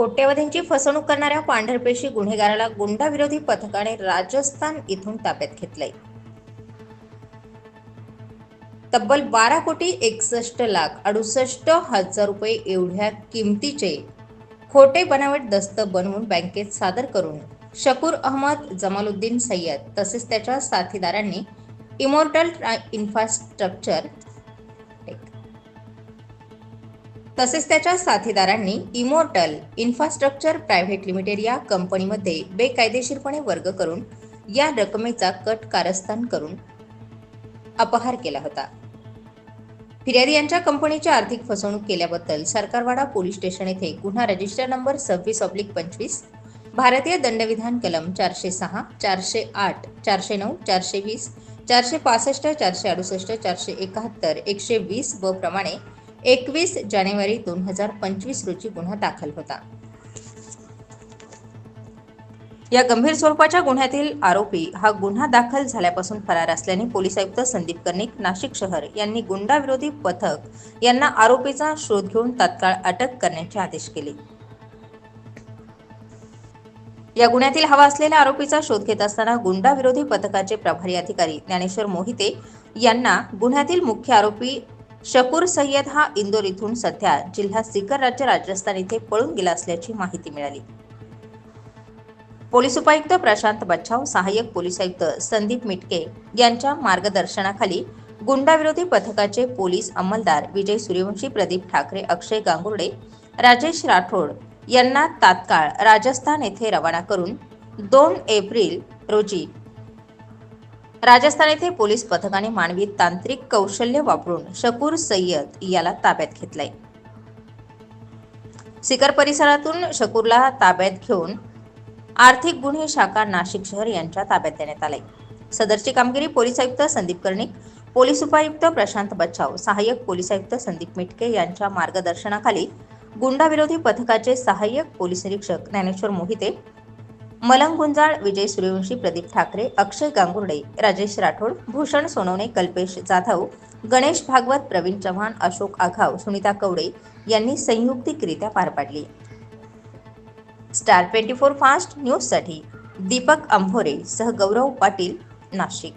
कोट्यवधींची फसवणूक करणाऱ्या पांढरपेशी गुन्हेगाराला गुंडाविरोधी पथकाने राजस्थान इथून ताब्यात घेतलंय. तब्बल बारा कोटी एकसष्ट लाख अडुसष्ट हजार रुपये एवढ्या किमतीचे खोटे बनावट दस्त बनवून बँकेत सादर करून शकूर अहमद जमालुद्दीन सय्यद तसेच त्याच्या साथीदारांनी इमोर्टल इन्फ्रास्ट्रक्चर तसेच त्याच्या साथीदारांनी इमोर्टल इन्फ्रास्ट्रक्चर प्रायव्हेट लिमिटेड या कंपनीमध्ये बेकायदेशीरपणे वर्ग करून या रकमेचा कट कारस्थान करून अपहार केला होता. फिर्यादी यांच्या कंपनीची आर्थिक फसवणूक केल्याबद्दल सरकारवाडा पोलीस स्टेशन येथे गुन्हा रजिस्टर नंबर सव्वीस ऑब्लिक पंचवीस भारतीय दंडविधान कलम चारशे सहा चारशे आठ चारशे नऊ चारशे वीस चारशे पासष्ट चारशे अडुसष्ट चारशे एकाहत्तर एकशे वीस व प्रमाणे एकवीस जानेवारी दोन हजार पंचवीस रोजी गुन्हा दाखल होता. या गंभीर स्वरूपाच्या गुन्ह्यातील आरोपी हा गुन्हा दाखल झाल्यापासून फरार असल्याने पोलीस आयुक्त संदीप कर्णिक नाशिक शहर यांनी गुंडाविरोधी पथक यांना आरोपीचा शोध घेऊन तात्काळ अटक करण्याचे आदेश केले. या गुन्ह्यातील हवा असलेल्या आरोपीचा शोध घेत असताना गुंडाविरोधी पथकाचे प्रभारी अधिकारी ज्ञानेश्वर मोहिते यांना गुन्ह्यातील मुख्य आरोपी शकूर सय्यद हा इंदोर इथून सध्या जिल्हा सिकर राज्य राजस्थान इथे पळून गेला असल्याची माहिती मिळाली. पोलीस उपायुक्त प्रशांत बच्छाव सहाय्यक पोलीस आयुक्त संदीप मिटके यांच्या मार्गदर्शनाखाली गुंडाविरोधी पथकाचे पोलीस अंमलदार विजय सूर्यवंशी प्रदीप ठाकरे अक्षय गांगुर्डे राजेश राठोड यांना तात्काळ राजस्थान येथे रवाना करून दोन एप्रिल रोजी राजस्थान येथे पोलीस पथकाने मानवी तांत्रिक कौशल्य वापरून शकूर सय्यद याला ताब्यात घेतलंय. सिकर परिसरातून शकूरला ताब्यात घेऊन आर्थिक गुन्हे शाखा नाशिक शहर यांच्या ताब्यात देण्यात आलाय. सदरची कामगिरी पोलीस आयुक्त संदीप कर्णिक पोलीस उपायुक्त प्रशांत बच्छाव सहाय्यक पोलीस आयुक्त संदीप मिटके यांच्या मार्गदर्शनाखाली गुंडाविरोधी पथकाचे सहाय्यक पोलीस निरीक्षक ज्ञानेश्वर मोहिते मलंग गुंजाळ विजय सूर्यवंशी प्रदीप ठाकरे अक्षय गांगुर्डे राजेश राठोड भूषण सोनवणे कल्पेश जाधव गणेश भागवत प्रवीण चव्हाण अशोक आघाव सुनीता कवडे यांनी संयुक्तिकरित्या पार पाडली. स्टार ट्वेंटी फोर फास्ट न्यूजसाठी दीपक अंभोरे सह गौरव पाटील नाशिक.